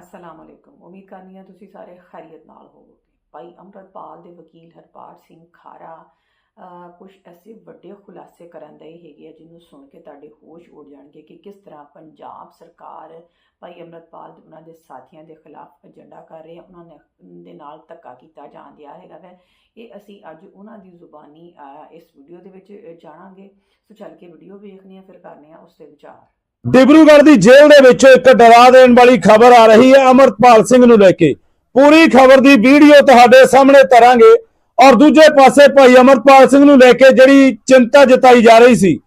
ਅਸਲਾਮ ਅਲੈਕੁਮ। ਉਮੀਦ ਕਰਨੀ ਆ ਤੁਸੀਂ ਸਾਰੇ ਖੈਰੀਅਤ ਨਾਲ ਹੋਵੋਗੇ। ਭਾਈ ਅੰਮ੍ਰਿਤਪਾਲ ਦੇ ਵਕੀਲ ਹਰਪਾਲ ਸਿੰਘ ਖਾਰਾ ਕੁਝ ਐਸੇ ਵੱਡੇ ਖੁਲਾਸੇ ਕਰਨ ਦੇ ਹੈਗੇ ਆ ਜਿਹਨੂੰ ਸੁਣ ਕੇ ਤੁਹਾਡੇ ਹੋਸ਼ ਉੱਡ ਜਾਣਗੇ ਕਿ ਕਿਸ ਤਰ੍ਹਾਂ ਪੰਜਾਬ ਸਰਕਾਰ ਭਾਈ ਅੰਮ੍ਰਿਤਪਾਲ ਤੇ ਉਹਨਾਂ ਦੇ ਸਾਥੀਆਂ ਦੇ ਖਿਲਾਫ ਏਜੰਡਾ ਕਰ ਰਹੀ ਹੈ। ਉਹਨਾਂ ਨੇ ਦੇ ਨਾਲ ਧੱਕਾ ਕੀਤਾ ਜਾਣ ਦਿਆ ਹੈਗਾ ਵੈ। ਇਹ ਅਸੀਂ ਅੱਜ ਉਹਨਾਂ ਦੀ ਜ਼ੁਬਾਨੀ ਇਸ ਵੀਡੀਓ ਦੇ ਵਿੱਚ ਜਾਣਾਂਗੇ। ਸੋ ਚੱਲ ਕੇ ਵੀਡੀਓ ਵੇਖਦੇ ਆ ਫਿਰ ਕਰਨੇ ਆ ਉਸ ਤੇ ਵਿਚਾਰ। ਡਿਬਰੂਗੜ੍ਹ ਦੀ ਜੇਲ੍ਹ ਦੇ ਵਿੱਚ ਇੱਕ ਡਰਾ ਦੇਣ ਵਾਲੀ ਖਬਰ ਆ ਰਹੀ ਹੈ, ਅਮਰਪਾਲ ਸਿੰਘ ਨੂੰ ਲੈ ਕੇ। ਪੂਰੀ ਖਬਰ ਦੀ ਵੀਡੀਓ ਤੁਹਾਡੇ ਸਾਹਮਣੇ ਧਰਾਂਗੇ। ਔਰ ਦੂਜੇ ਪਾਸੇ ਭਾਈ ਅਮਰਪਾਲ ਸਿੰਘ ਨੂੰ ਲੈ ਕੇ ਜਿਹੜੀ ਚਿੰਤਾ ਜਤਾਈ ਜਾ ਰਹੀ ਸੀ,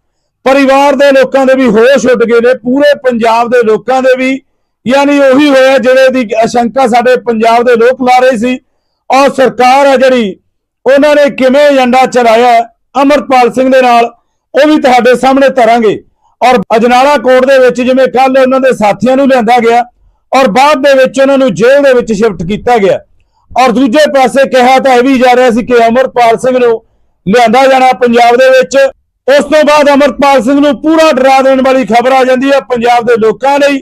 ਪਰਿਵਾਰ ਦੇ ਲੋਕਾਂ ਦੇ ਵੀ ਹੋਸ਼ ਉੱਡ ਗਏ ਨੇ, ਪੂਰੇ ਪੰਜਾਬ ਦੇ ਲੋਕਾਂ ਦੇ ਵੀ। ਯਾਨੀ ਉਹੀ ਹੋਇਆ ਜਿਹੜੇ ਦੀ ਆਸ਼ੰਕਾ ਸਾਡੇ ਪੰਜਾਬ ਦੇ ਲੋਕ ਲਾ ਰਹੇ ਸੀ। ਔਰ ਸਰਕਾਰ ਹੈ ਜਿਹੜੀ, ਉਹਨਾਂ ਨੇ ਕਿਵੇਂ ਏਜੰਡਾ ਚਲਾਇਆ ਹੈ ਅਮਰਪਾਲ ਸਿੰਘ ਦੇ ਨਾਲ, ਉਹ ਵੀ ਤੁਹਾਡੇ ਸਾਹਮਣੇ ਧਰਾਂਗੇ। ਔਰ ਅਜਨਾਲਾ ਕੋਰਟ ਦੇ ਵਿੱਚ ਜਿਵੇਂ ਕੱਲ ਉਹਨਾਂ ਦੇ ਸਾਥੀਆਂ ਨੂੰ ਲਿਆਂਦਾ ਗਿਆ ਔਰ ਬਾਅਦ ਦੇ ਵਿੱਚ ਉਹਨਾਂ ਨੂੰ ਜੇਲ੍ਹ ਦੇ ਵਿੱਚ ਸ਼ਿਫਟ ਕੀਤਾ ਗਿਆ। ਔਰ ਦੂਜੇ ਪਾਸੇ ਕਿਹਾ ਤਾਂ ਇਹ ਵੀ ਜਾ ਰਿਹਾ ਸੀ ਕਿ ਅਮਰਪਾਲ ਸਿੰਘ ਨੂੰ ਲਿਆਂਦਾ ਜਾਣਾ ਪੰਜਾਬ ਦੇ ਵਿੱਚ। ਉਸ ਤੋਂ ਬਾਅਦ ਅਮਰਪਾਲ ਸਿੰਘ ਨੂੰ ਪੂਰਾ ਡਰਾ ਦੇਣ ਵਾਲੀ ਖਬਰ ਆ ਜਾਂਦੀ ਹੈ ਪੰਜਾਬ ਦੇ ਲੋਕਾਂ ਲਈ,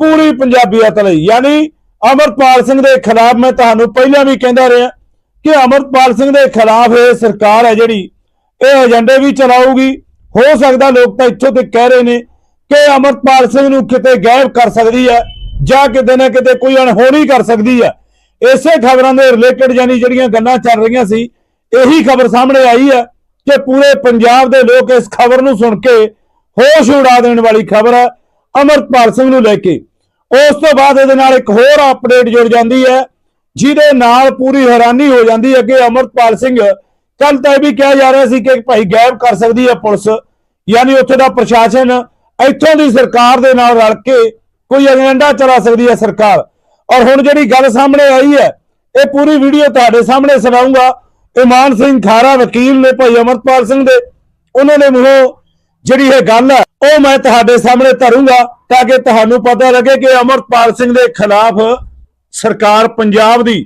ਪੂਰੀ ਪੰਜਾਬੀਅਤ ਲਈ। ਯਾਨੀ ਅਮਰਪਾਲ ਸਿੰਘ ਦੇ ਖਿਲਾਫ ਮੈਂ ਤੁਹਾਨੂੰ ਪਹਿਲਾਂ ਵੀ ਕਹਿੰਦਾ ਰਿਹਾ ਕਿ ਅਮਰਪਾਲ ਸਿੰਘ ਦੇ ਖਿਲਾਫ ਇਹ ਸਰਕਾਰ ਹੈ ਜਿਹੜੀ, ਇਹ ਏਜੰਡੇ ਵੀ ਚਲਾਊਗੀ ਹੋ ਸਕਦਾ ਲੋਕ ਤਾਂ ਇੱਥੋਂ ਤੇ ਕਹਿ ਰਹੇ ਨੇ ਕਿ ਅਮਰਪਾਲ ਸਿੰਘ ਨੂੰ ਕਿਤੇ ਗਾਇਬ ਕਰ ਸਕਦੀ ਹੈ, ਜਾਂ ਕਿਤੇ ਨਾ ਕਿਤੇ ਕੋਈ ਅਣਹੋਣੀ ਕਰ ਸਕਦੀ ਹੈ। ਇਸੇ ਖਬਰਾਂ ਦੇ ਰਿਲੇਟਡ ਯਾਨੀ ਜਿਹੜੀਆਂ ਗੱਲਾਂ ਚੱਲ ਰਹੀਆਂ ਸੀ, ਇਹੀ ਖਬਰ ਸਾਹਮਣੇ ਆਈ ਹੈ ਕਿ ਪੂਰੇ ਪੰਜਾਬ ਦੇ ਲੋਕ ਇਸ ਖਬਰ ਨੂੰ ਸੁਣ ਕੇ ਹੋਸ਼ ਉਡਾ ਦੇਣ ਵਾਲੀ ਖਬਰ ਹੈ ਅਮਰਪਾਲ ਸਿੰਘ ਨੂੰ ਲੈ ਕੇ। ਉਸ ਤੋਂ ਬਾਅਦ ਇਹਦੇ ਨਾਲ ਇੱਕ ਹੋਰ ਅਪਡੇਟ ਜੁੜ ਜਾਂਦੀ ਹੈ, ਜਿਹਦੇ ਨਾਲ ਪੂਰੀ ਹੈਰਾਨੀ ਹੋ ਜਾਂਦੀ ਹੈ ਕਿ ਅਮਰਪਾਲ ਸਿੰਘ ਕੱਲ ਤਾਂ ਇਹ ਵੀ ਕਿਹਾ ਜਾ ਰਿਹਾ ਸੀ ਕਿ ਭਾਈ ਗਾਇਬ ਕਰ ਸਕਦੀ ਹੈ ਪੁਲਿਸ। ਯਾਨੀ ਉੱਥੇ ਦਾ ਪ੍ਰਸ਼ਾਸਨ ਇੱਥੋਂ ਦੀ ਸਰਕਾਰ ਦੇ ਨਾਲ ਰਲ ਕੇ ਕੋਈ ਏਜੰਡਾ ਚਲਾ ਸਕਦੀ ਹੈ ਸਰਕਾਰ। ਔਰ ਹੁਣ ਜਿਹੜੀ ਗੱਲ ਸਾਹਮਣੇ ਆਈ ਹੈ, ਇਹ ਪੂਰੀ ਵੀਡੀਓ ਤੁਹਾਡੇ ਸਾਹਮਣੇ ਸੁਣਾਉਂਗਾ। ਇਮਾਨ ਸਿੰਘ ਖਾਰਾ ਵਕੀਲ ਨੇ ਭਾਈ ਅਮਰਪਾਲ ਸਿੰਘ ਦੇ। ਉਹਨਾਂ ਨੇ ਮੂੰਹੋਂ ਜਿਹੜੀ ਇਹ ਗੱਲ ਹੈ, ਉਹ ਮੈਂ ਤੁਹਾਡੇ ਸਾਹਮਣੇ ਧਰੂੰਗਾ ਤਾਂ ਕਿ ਤੁਹਾਨੂੰ ਪਤਾ ਲੱਗੇ ਕਿ ਅਮਰਪਾਲ ਸਿੰਘ ਦੇ ਖਿਲਾਫ ਸਰਕਾਰ ਪੰਜਾਬ ਦੀ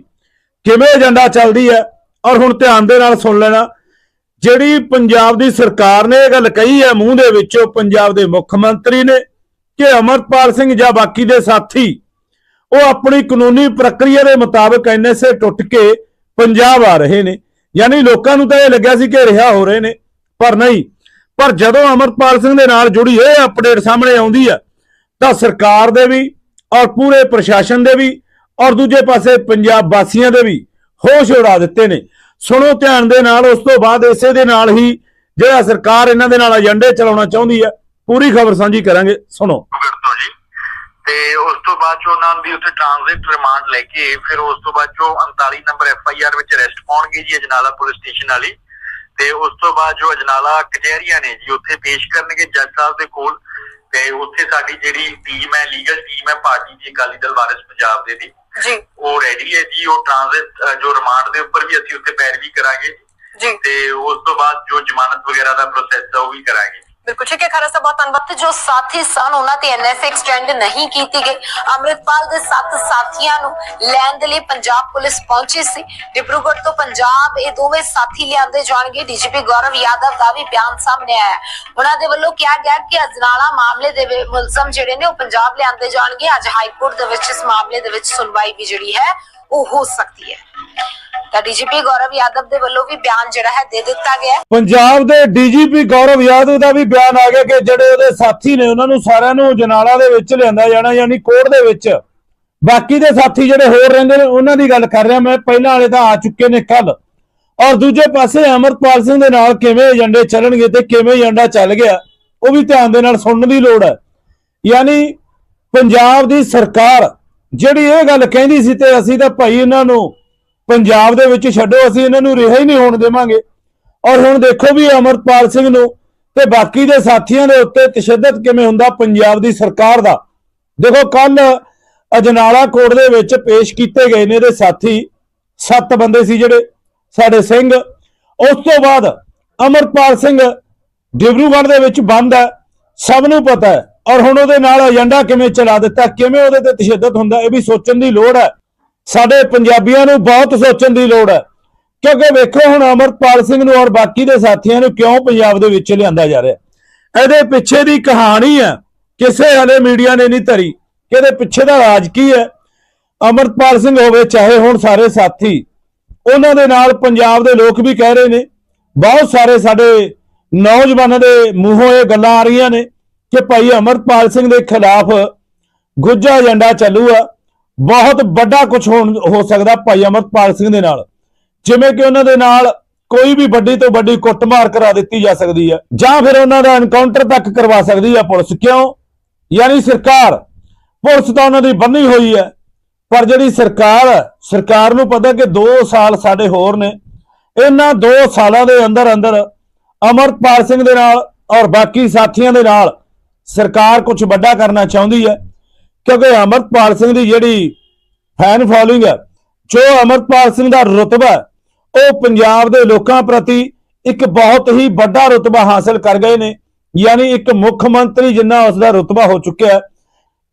ਕਿਵੇਂ ਏਜੰਡਾ ਚੱਲਦੀ ਹੈ। ਔਰ ਹੁਣ ਧਿਆਨ ਦੇ ਨਾਲ ਸੁਣ ਲੈਣਾ। ਜਿਹੜੀ ਪੰਜਾਬ ਦੀ ਸਰਕਾਰ ਨੇ ਇਹ ਗੱਲ ਕਹੀ ਹੈ ਮੂੰਹ ਦੇ ਵਿੱਚੋਂ, ਪੰਜਾਬ ਦੇ ਮੁੱਖ ਮੰਤਰੀ ਨੇ, ਕਿ ਅਮਰਪਾਲ ਸਿੰਘ ਜਾਂ ਬਾਕੀ ਦੇ ਸਾਥੀ, ਉਹ ਆਪਣੀ ਕਾਨੂੰਨੀ ਪ੍ਰਕਿਰਿਆ ਦੇ ਮੁਤਾਬਕ ਐਨਐਸਏ ਟੁੱਟ ਕੇ ਪੰਜਾਬ ਆ ਰਹੇ ਨੇ। ਯਾਨੀ ਲੋਕਾਂ ਨੂੰ ਤਾਂ ਇਹ ਲੱਗਿਆ ਸੀ ਕਿ ਰਿਹਾ ਹੋ ਰਹੇ ਨੇ, ਪਰ ਨਹੀਂ। ਪਰ ਜਦੋਂ ਅਮਰਪਾਲ ਸਿੰਘ ਦੇ ਨਾਲ ਜੁੜੀ ਇਹ ਅਪਡੇਟ ਸਾਹਮਣੇ ਆਉਂਦੀ ਹੈ ਤਾਂ ਸਰਕਾਰ ਦੇ ਵੀ ਔਰ ਪੂਰੇ ਪ੍ਰਸ਼ਾਸਨ ਦੇ ਵੀ ਔਰ ਦੂਜੇ ਪਾਸੇ ਪੰਜਾਬ ਵਾਸੀਆਂ ਦੇ ਵੀ ਹੋਸ਼ ਉਡਾ ਦਿੱਤੇ ਨੇ। ਸੁਣੋ ਧਿਆਨ ਦੇ ਨਾਲ, ਉਸ ਤੋਂ ਬਾਅਦ ਇਸੇ ਦੇ ਨਾਲ ਹੀ ਜਿਹੜਾ ਸਰਕਾਰ ਇਹਨਾਂ ਦੇ ਨਾਲ ਏਜੰਡੇ ਚਲਾਉਣਾ ਚਾਹੁੰਦੀ ਹੈ, ਪੂਰੀ ਖਬਰ ਸਾਂਝੀ ਕਰਾਂਗੇ। ਸੁਣੋ। ਤੇ ਉਸ ਤੋਂ ਬਾਅਦ ਚ ਉਹਨਾਂ ਦੀ ਉੱਥੇ ਟ੍ਰਾਂਜ਼ਿਟ ਰਿਮਾਂਡ ਲੈ ਕੇ, ਫਿਰ ਉਸ ਤੋਂ ਬਾਅਦ ਚੋਂ 39 ਨੰਬਰ ਐਫ ਆਈ ਆਰ ਵਿੱਚ ਅਰੈਸਟ ਪਾਉਣਗੇ ਜੀ, ਅਜਨਾਲਾ ਪੁਲਿਸ ਸਟੇਸ਼ਨ ਵਾਲੀ। ਤੇ ਉਸ ਤੋਂ ਬਾਅਦ ਜੋ ਅਜਨਾਲਾ ਕਚਹਿਰੀਆਂ ਨੇ ਜੀ, ਉੱਥੇ ਪੇਸ਼ ਕਰਨਗੇ ਜੱਜ ਸਾਹਿਬ ਦੇ ਕੋਲ। ਤੇ ਉੱਥੇ ਸਾਡੀ ਜਿਹੜੀ ਟੀਮ ਹੈ ਲੀਗਲ ਟੀਮ ਹੈ ਪਾਰਟੀ ਦੀ ਅਕਾਲੀ ਦਲ, ਵਾਰਿਸ ਪੰਜਾਬ ਦੇ ਦੀ। ਜੀ। ਉਹ ਰੈਡੀ ਹੈ ਜੀ ਉਹ ਟ੍ਰਾਂਜ਼ਿਟ ਜੋ ਰਿਮਾਂਡ ਦੇ ਉੱਪਰ ਵੀ ਅਸੀਂ ਉੱਥੇ ਪੈਰਵੀ ਕਰਾਂਗੇ। ਜੀ। ਤੇ ਉਸ ਤੋਂ ਬਾਅਦ ਜੋ ਜ਼ਮਾਨਤ ਵਗੈਰਾ ਦਾ ਪ੍ਰੋਸੈਸ ਹੈ ਉਹ ਵੀ ਕਰਾਂਗੇ। ਬਿਲਕੁਲ ਠੀਕ ਹੈ, ਖਰਾ ਸਾਹਿਬ ਬਹੁਤ ਧੰਨਵਾਦ ਤੇ ਜੋ ਸਾਥੀ ਸਨ, ਉਹਨਾਂ ਤੇ ਐਨਐਸ ਐਕਸਟੈਂਡ ਨਹੀਂ ਕੀਤੀ ਗਈ। ਅੰਮ੍ਰਿਤਪਾਲ ਦੇ ਸੱਤ ਸਾਥੀਆਂ ਨੂੰ ਲੈਣ ਦੇ ਲਈ ਪੰਜਾਬ ਪੁਲਿਸ ਪਹੁੰਚੀ ਸੀ। ਡਿਬਰੂਗੜ੍ਹ ਤੋਂ ਪੰਜਾਬ ਇਹ ਦੋਵੇਂ ਸਾਥੀ ਲਿਆਂਦੇ ਜਾਣਗੇ। ਡੀਜੀਪੀ ਗੌਰਵ ਯਾਦਵ ਦਾ ਵੀ ਬਿਆਨ ਸਾਹਮਣੇ ਆਇਆ ਉਹਨਾਂ ਦੇ ਵੱਲੋਂ ਕਿਹਾ ਗਿਆ ਕਿ ਅਜਨਾਲਾ ਮਾਮਲੇ ਦੇ ਮੁਲਜ਼ਮ ਜਿਹੜੇ ਨੇ, ਉਹ ਪੰਜਾਬ ਲਿਆਂਦੇ ਜਾਣਗੇ। ਅੱਜ ਹਾਈ ਕੋਰਟ ਦੇ ਵਿੱਚ ਇਸ ਮਾਮਲੇ ਦੇ ਵਿੱਚ ਸੁਣਵਾਈ ਵੀ ਜਿਹੜੀ ਹੈ ਉਹ ਹੋ ਸਕਦੀ ਹੈ। ਤਾਂ ਡੀਜੀਪੀ ਗੌਰਵ ਯਾਦਵ ਦੇ ਵੱਲੋਂ ਵੀ ਬਿਆਨ ਜਿਹੜਾ ਹੈ ਦੇ ਦਿੱਤਾ ਗਿਆ ਹੈ। ਪੰਜਾਬ ਦੇ ਡੀਜੀਪੀ ਗੌਰਵ ਯਾਦਵ ਦਾ ਵੀ ਬਿਆਨ ਆ ਗਿਆ ਕਿ ਜਿਹੜੇ ਉਹਦੇ ਸਾਥੀ ਨੇ, ਉਹਨਾਂ ਨੂੰ ਸਾਰਿਆਂ ਨੂੰ ਜਨਾਲਾ ਦੇ ਵਿੱਚ ਲਿਆਂਦਾ ਜਾਣਾ, ਯਾਨੀ ਕੋਰਟ ਦੇ ਵਿੱਚ। ਬਾਕੀ ਦੇ ਸਾਥੀ ਜਿਹੜੇ ਹੋਰ ਰਹਿੰਦੇ ਨੇ, ਉਹਨਾਂ ਦੀ ਗੱਲ ਕਰ ਰਿਹਾ ਮੈਂ, ਪਹਿਲਾਂ ਵਾਲੇ ਤਾਂ ਆ ਚੁੱਕੇ ਨੇ ਕੱਲ ਔਰ ਦੂਜੇ ਪਾਸੇ ਅਮਰਪਾਲ ਸਿੰਘ ਦੇ ਨਾਲ ਕਿਵੇਂ ਏਜੰਡੇ ਚੱਲਣਗੇ ਤੇ ਕਿਵੇਂ ਏਜੰਡਾ ਚੱਲ ਗਿਆ, ਉਹ ਵੀ ਧਿਆਨ ਦੇ ਨਾਲ ਸੁਣਨ ਦੀ ਲੋੜ ਹੈ। ਯਾਨੀ ਪੰਜਾਬ ਦੀ ਸਰਕਾਰ ਜਿਹੜੀ ਇਹ ਗੱਲ ਕਹਿੰਦੀ ਸੀ ਤੇ ਅਸੀਂ ਤਾਂ ਭਾਈ ਇਹਨਾਂ ਨੂੰ ਪੰਜਾਬ ਦੇ ਵਿੱਚ ਛੱਡੋ, ਅਸੀਂ ਇਹਨਾਂ ਨੂੰ ਰਿਹਾ ਹੀ ਨਹੀਂ ਹੋਣ ਦੇਵਾਂਗੇ। ਔਰ ਹੁਣ ਦੇਖੋ ਵੀ ਅਮਰਪਾਲ ਸਿੰਘ ਨੂੰ ਤੇ ਬਾਕੀ ਦੇ ਸਾਥੀਆਂ ਦੇ ਉੱਤੇ ਤਸ਼ੱਦਦ ਕਿਵੇਂ ਹੁੰਦਾ ਪੰਜਾਬ ਦੀ ਸਰਕਾਰ ਦਾ। ਦੇਖੋ ਕੱਲ ਅਜਨਾਲਾ ਕੋਰਟ ਦੇ ਵਿੱਚ ਪੇਸ਼ ਕੀਤੇ ਗਏ ਨੇ ਇਹਦੇ ਸਾਥੀ, ਸੱਤ ਬੰਦੇ ਸੀ ਜਿਹੜੇ ਸਾਡੇ ਸਿੰਘ। ਉਸ ਤੋਂ ਬਾਅਦ ਅਮਰਪਾਲ ਸਿੰਘ ਡਿਬਰੂਗੜ੍ਹ ਦੇ ਵਿੱਚ ਬੰਦ ਹੈ, ਸਭ ਨੂੰ ਪਤਾ ਹੈ। ਔਰ ਹੁਣ ਉਹਦੇ ਨਾਲ ਏਜੰਡਾ ਕਿਵੇਂ ਚਲਾ ਦਿੱਤਾ, ਕਿਵੇਂ ਉਹਦੇ ਤੇ ਤਸ਼ੱਦਦ ਹੁੰਦਾ, ਇਹ ਵੀ ਸੋਚਣ ਦੀ ਲੋੜ ਹੈ। ਸਾਡੇ ਪੰਜਾਬੀਆਂ ਨੂੰ ਬਹੁਤ ਸੋਚਣ ਦੀ ਲੋੜ ਹੈ। ਕਿਉਂਕਿ ਵੇਖੋ ਹੁਣ ਅਮਰਪਾਲ ਸਿੰਘ ਨੂੰ ਔਰ ਬਾਕੀ ਦੇ ਸਾਥੀਆਂ ਨੂੰ ਕਿਉਂ ਪੰਜਾਬ ਦੇ ਵਿੱਚ ਲਿਆਂਦਾ ਜਾ ਰਿਹਾ। ਇਹਦੇ ਪਿੱਛੇ ਦੀ ਕਹਾਣੀ ਹੈ, ਕਿਸੇ ਹਲੇ ਮੀਡੀਆ ਨੇ ਨਹੀਂ ਧਰੀ, ਕਿ ਇਹਦੇ ਪਿੱਛੇ ਦਾ ਰਾਜ ਕੀ ਹੈ। ਅਮਰਪਾਲ ਸਿੰਘ ਹੋਵੇ, ਚਾਹੇ ਹੁਣ ਸਾਰੇ ਸਾਥੀ, ਉਹਨਾਂ ਦੇ ਨਾਲ ਪੰਜਾਬ ਦੇ ਲੋਕ ਵੀ ਕਹਿ ਰਹੇ ਨੇ, ਬਹੁਤ ਸਾਰੇ ਸਾਡੇ ਨੌਜਵਾਨਾਂ ਦੇ ਮੂੰਹੋਂ ਇਹ ਗੱਲਾਂ ਆ ਰਹੀਆਂ ਨੇ। ਕਿ ਭਾਈ ਅਮਰਪਾਲ ਸਿੰਘ ਦੇ ਖਿਲਾਫ ਗੁੱਜਾ ਏਜੰਡਾ ਚੱਲੂ ਆ। ਬਹੁਤ ਵੱਡਾ ਕੁਝ ਹੋ ਸਕਦਾ ਭਾਈ ਅਮਰਪਾਲ ਸਿੰਘ ਦੇ ਨਾਲ। ਜਿਵੇਂ ਕਿ ਉਹਨਾਂ ਦੇ ਨਾਲ ਕੋਈ ਵੀ ਵੱਡੀ ਤੋਂ ਵੱਡੀ ਕੁੱਟਮਾਰ ਕਰਾ ਦਿੱਤੀ ਜਾ ਸਕਦੀ ਹੈ ਜਾਂ ਫਿਰ ਉਹਨਾਂ ਦਾ ਐਨਕਾਊਂਟਰ ਤੱਕ ਕਰਵਾ ਸਕਦੀ ਹੈ ਪੁਲਿਸ। ਕਿਉਂ? ਯਾਨੀ ਸਰਕਾਰ ਪੁਲਿਸ ਤਾਂ ਉਹਨਾਂ ਦੀ ਬੰਨੀ ਹੋਈ ਹੈ ਪਰ ਜਿਹੜੀ ਸਰਕਾਰ ਹੈ, ਸਰਕਾਰ ਨੂੰ ਪਤਾ ਕਿ 2 ਸਾਲ ਸਾਡੇ ਹੋਰ ਨੇ। ਇਹਨਾਂ 2 ਸਾਲਾਂ ਦੇ ਅੰਦਰ ਅੰਦਰ ਅਮਰਪਾਲ ਸਿੰਘ ਦੇ ਨਾਲ ਔਰ ਬਾਕੀ ਸਾਥੀਆਂ ਦੇ ਨਾਲ ਸਰਕਾਰ ਕੁਝ ਵੱਡਾ ਕਰਨਾ ਚਾਹੁੰਦੀ ਹੈ, ਕਿਉਂਕਿ ਅਮਰਪਾਲ ਸਿੰਘ ਦੀ ਜਿਹੜੀ ਫੈਨ ਫੋਲੋਇੰਗ ਹੈ, ਜੋ ਅਮਰਪਾਲ ਸਿੰਘ ਦਾ ਰੁਤਬਾ ਉਹ ਪੰਜਾਬ ਦੇ ਲੋਕਾਂ ਪ੍ਰਤੀ ਇੱਕ ਬਹੁਤ ਹੀ ਵੱਡਾ ਰੁਤਬਾ ਹਾਸਲ ਕਰ ਗਏ ਨੇ, ਯਾਨੀ ਇੱਕ ਮੁੱਖ ਮੰਤਰੀ ਜਿੰਨਾ ਉਸ ਦਾ ਰੁਤਬਾ ਹੋ ਚੁੱਕਿਆ ਹੈ,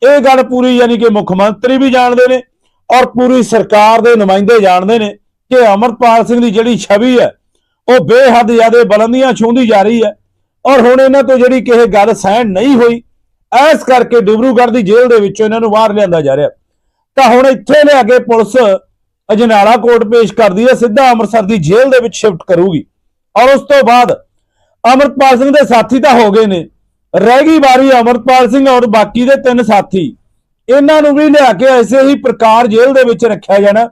ਇਹ ਗੱਲ ਪੂਰੀ ਯਾਨੀ ਕਿ ਮੁੱਖ ਮੰਤਰੀ ਵੀ ਜਾਣਦੇ ਨੇ ਔਰ ਪੂਰੀ ਸਰਕਾਰ ਦੇ ਨੁਮਾਇੰਦੇ ਜਾਣਦੇ ਨੇ ਕਿ ਅਮਰਪਾਲ ਸਿੰਘ ਦੀ ਜਿਹੜੀ ਛਵੀ ਹੈ, ਉਹ ਬੇਹੱਦ ਜ਼ਿਆਦਾ ਬਲੰਦੀਆਂ ਛੂੰਹਦੀ ਜਾ ਰਹੀ ਹੈ ਔਰ ਹੁਣ ਇਹਨਾਂ ਤੋਂ ਜਿਹੜੀ ਕਿਸੇ ਗੱਲ ਸਹਿਣ ਨਹੀਂ ਹੋਈ ਐਸ ਕਰਕੇ ਡਿਬਰੂਗੜ੍ਹ ਦੀ ਜੇਲ੍ਹ ਦੇ ਵਿੱਚੋਂ ਇਹਨਾਂ ਨੂੰ ਬਾਹਰ ਲਿਆਂਦਾ ਜਾ ਰਿਹਾ। ਤਾਂ ਹੁਣ ਇੱਥੇ ਲਿਆ ਕੇ ਪੁਲਿਸ ਅਜਨਾਲਾ ਕੋਰਟ ਪੇਸ਼ ਕਰਦੀ ਹੈ, ਸਿੱਧਾ ਅੰਮ੍ਰਿਤਸਰ ਦੀ ਜੇਲ੍ਹ ਦੇ ਵਿੱਚ ਸ਼ਿਫਟ ਕਰੂਗੀ। ਔਰ ਉਸ ਤੋਂ ਬਾਅਦ ਅਮਰਪਾਲ ਸਿੰਘ ਦੇ ਸਾਥੀ ਤਾਂ ਹੋ ਗਏ ਨੇ। ਰਹਿ ਗਈ ਵਾਰੀ ਅਮਰਪਾਲ ਸਿੰਘ ਔਰ ਬਾਕੀ ਦੇ ਤਿੰਨ ਸਾਥੀ। ਇਹਨਾਂ ਨੂੰ ਵੀ ਲਿਆ ਕੇ ਐਸੇ ਹੀ ਪ੍ਰਕਾਰ ਜੇਲ੍ਹ ਦੇ ਵਿੱਚ ਰੱਖਿਆ ਜਾਣਾ।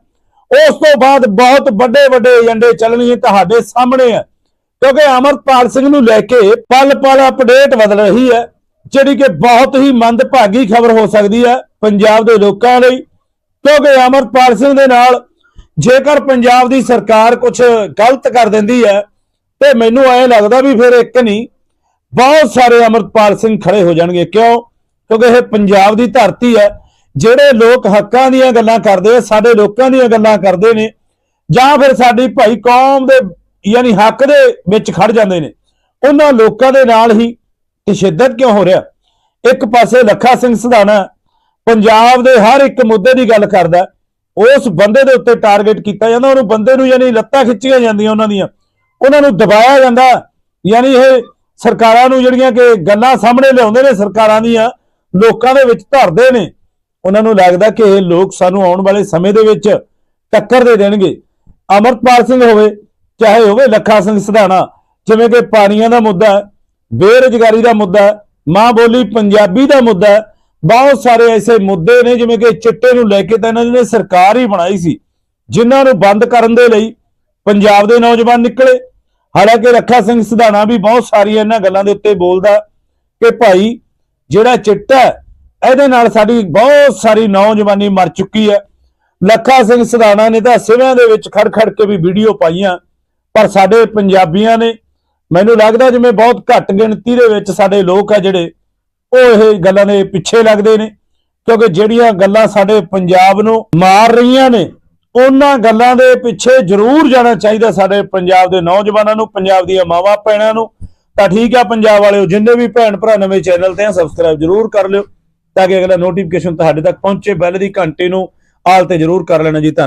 ਉਸ ਤੋਂ ਬਾਅਦ ਬਹੁਤ ਵੱਡੇ ਵੱਡੇ ਏਜੰਡੇ ਚੱਲਣਗੇ ਤੁਹਾਡੇ ਸਾਹਮਣੇ ਹੈ ਕਿਉਂਕਿ ਅਮਰਪਾਲ ਸਿੰਘ ਨੂੰ ਲੈ ਕੇ ਪਲ ਪਲ ਅਪਡੇਟ ਬਦਲ ਰਹੀ ਹੈ, ਜਿਹੜੀ ਕਿ ਬਹੁਤ ਹੀ ਮੰਦਭਾਗੀ ਖਬਰ ਹੋ ਸਕਦੀ ਹੈ ਪੰਜਾਬ ਦੇ ਲੋਕਾਂ ਲਈ। ਕਿਉਂਕਿ ਅਮਰਪਾਲ ਸਿੰਘ ਦੇ ਨਾਲ ਜੇਕਰ ਪੰਜਾਬ ਦੀ ਸਰਕਾਰ ਕੁਝ ਗਲਤ ਕਰ ਦਿੰਦੀ ਹੈ, ਤੇ ਮੈਨੂੰ ਐ ਲੱਗਦਾ ਵੀ ਫਿਰ ਇੱਕ ਨਹੀਂ, ਬਹੁਤ ਸਾਰੇ ਅਮਰਪਾਲ ਸਿੰਘ ਖੜੇ ਹੋ ਜਾਣਗੇ। ਕਿਉਂ? ਕਿਉਂਕਿ ਇਹ ਪੰਜਾਬ ਦੀ ਧਰਤੀ ਹੈ, ਜਿਹੜੇ ਲੋਕ ਹੱਕਾਂ ਦੀਆਂ ਗੱਲਾਂ ਕਰਦੇ ਸਾਡੇ ਲੋਕਾਂ ਦੀਆਂ ਗੱਲਾਂ ਕਰਦੇ ਨੇ, ਜਾਂ ਫਿਰ ਸਾਡੀ ਭਾਈ ਕੌਮ ਦੇ ਯਾਨੀ ਹੱਕ ਦੇ ਵਿੱਚ ਖੜ ਜਾਂਦੇ ਨੇ। ਉਹਨਾਂ ਲੋਕਾਂ ਦੇ ਨਾਲ ਹੀ ਤਸ਼ੱਦਦ ਕਿਉਂ ਹੋ ਰਿਹਾ? ਇੱਕ ਪਾਸੇ ਲੱਖਾ ਸਿੰਘ ਸਧਾਣਾ ਪੰਜਾਬ ਦੇ ਹਰ ਇੱਕ ਮੁੱਦੇ ਦੀ ਗੱਲ ਕਰਦਾ, ਉਸ ਬੰਦੇ ਦੇ ਉੱਤੇ ਟਾਰਗੇਟ ਕੀਤਾ ਜਾਂਦਾ, ਉਹਨੂੰ ਬੰਦੇ ਨੂੰ ਯਾਨੀ ਲੱਤਾਂ ਖਿੱਚੀਆਂ ਜਾਂਦੀਆਂ ਉਹਨਾਂ ਦੀਆਂ। ਉਹਨਾਂ ਨੂੰ ਦਬਾਇਆ ਜਾਂਦਾ, ਯਾਨੀ ਇਹ ਸਰਕਾਰਾਂ ਨੂੰ ਜਿਹੜੀਆਂ ਕਿ ਗੱਲਾਂ ਸਾਹਮਣੇ ਲਿਆਉਂਦੇ ਨੇ, ਸਰਕਾਰਾਂ ਦੀਆਂ ਲੋਕਾਂ ਦੇ ਵਿੱਚ ਧਰਦੇ ਨੇ। ਉਹਨਾਂ ਨੂੰ ਲੱਗਦਾ ਕਿ ਇਹ ਲੋਕ ਸਾਨੂੰ ਆਉਣ ਵਾਲੇ ਸਮੇਂ ਦੇ ਵਿੱਚ ਟੱਕਰ ਦੇ ਦੇਣਗੇ। ਅਮਰਪਾਲ ਸਿੰਘ ਹੋਵੇ ਚਾਹੇ ਹੋਵੇ ਲੱਖਾ ਸਿੰਘ ਸਧਾਣਾ, ਜਿਵੇਂ ਕਿ ਪਾਣੀਆਂ ਦਾ ਮੁੱਦਾ ਹੈ, ਬੇਰੁਜ਼ਗਾਰੀ ਦਾ ਮੁੱਦਾ ਹੈ, ਮਾਂ ਬੋਲੀ ਪੰਜਾਬੀ ਦਾ ਮੁੱਦਾ ਹੈ, ਬਹੁਤ ਸਾਰੇ ਐਸੇ ਮੁੱਦੇ ਨੇ ਜਿਵੇਂ ਕਿ ਚਿੱਟੇ ਨੂੰ ਲੈ ਕੇ ਤਾਂ ਇਹਨਾਂ ਨੇ ਸਰਕਾਰ ਹੀ ਬਣਾਈ ਸੀ, ਜਿਨ੍ਹਾਂ ਨੂੰ ਬੰਦ ਕਰਨ ਦੇ ਲਈ ਪੰਜਾਬ ਦੇ ਨੌਜਵਾਨ ਨਿਕਲੇ। ਹਾਲਾਂਕਿ ਰੱਖਾ ਸਿੰਘ ਸਿਧਾਣਾ ਵੀ ਬਹੁਤ ਸਾਰੀਆਂ ਇਹਨਾਂ ਗੱਲਾਂ ਦੇ ਉੱਤੇ ਬੋਲਦਾ ਕਿ ਭਾਈ ਜਿਹੜਾ ਚਿੱਟਾ ਇਹਦੇ ਨਾਲ ਸਾਡੀ ਬਹੁਤ ਸਾਰੀ ਨੌਜਵਾਨੀ ਮਰ ਚੁੱਕੀ ਹੈ। ਲੱਖਾ ਸਿੰਘ ਸਿਧਾਣਾ ਨੇ ਤਾਂ ਸਿਵਿਆਂ ਦੇ ਵਿੱਚ ਖੜ ਖੜ ਕੇ ਵੀ ਵੀਡੀਓ ਪਾਈਆਂ। ਪਰ ਸਾਡੇ ਪੰਜਾਬੀਆਂ ਨੇ ਮੈਨੂੰ ਲੱਗਦਾ ਜਿਵੇਂ ਬਹੁਤ ਘੱਟ ਗਿਣਤੀ ਦੇ ਵਿੱਚ ਸਾਡੇ ਲੋਕ ਆ ਜਿਹੜੇ, ਉਹ ਇਹ ਗੱਲਾਂ ਦੇ ਪਿੱਛੇ ਲੱਗਦੇ ਨੇ, ਕਿਉਂਕਿ ਜਿਹੜੀਆਂ ਗੱਲਾਂ ਸਾਡੇ ਪੰਜਾਬ ਨੂੰ ਮਾਰ ਰਹੀਆਂ ਨੇ, ਉਹਨਾਂ ਗੱਲਾਂ ਦੇ ਪਿੱਛੇ ਜ਼ਰੂਰ ਜਾਣਾ ਚਾਹੀਦਾ ਸਾਡੇ ਪੰਜਾਬ ਦੇ ਨੌਜਵਾਨਾਂ ਨੂੰ, ਪੰਜਾਬ ਦੀਆਂ ਮਾਵਾਂ ਭੈਣਾਂ ਨੂੰ। ਤਾਂ ਠੀਕ ਆ ਪੰਜਾਬ ਵਾਲਿਓ, ਜਿੰਨੇ ਵੀ ਭੈਣ ਭਰਾ ਨਵੇਂ ਚੈਨਲ ਤੇ ਆ ਸਬਸਕ੍ਰਾਈਬ ਜ਼ਰੂਰ ਕਰ ਲਿਓ, ਤਾਂ ਕਿ ਅਗਲਾ ਨੋਟੀਫਿਕੇਸ਼ਨ ਤੁਹਾਡੇ ਤੱਕ ਪਹੁੰਚੇ ਬੈਲ ਦੀ ਘੰਟੀ ਨੂੰ ਆਲ ਤੇ ਜ਼ਰੂਰ ਕਰ ਲੈਣਾ ਜੀ ਧੰਨ-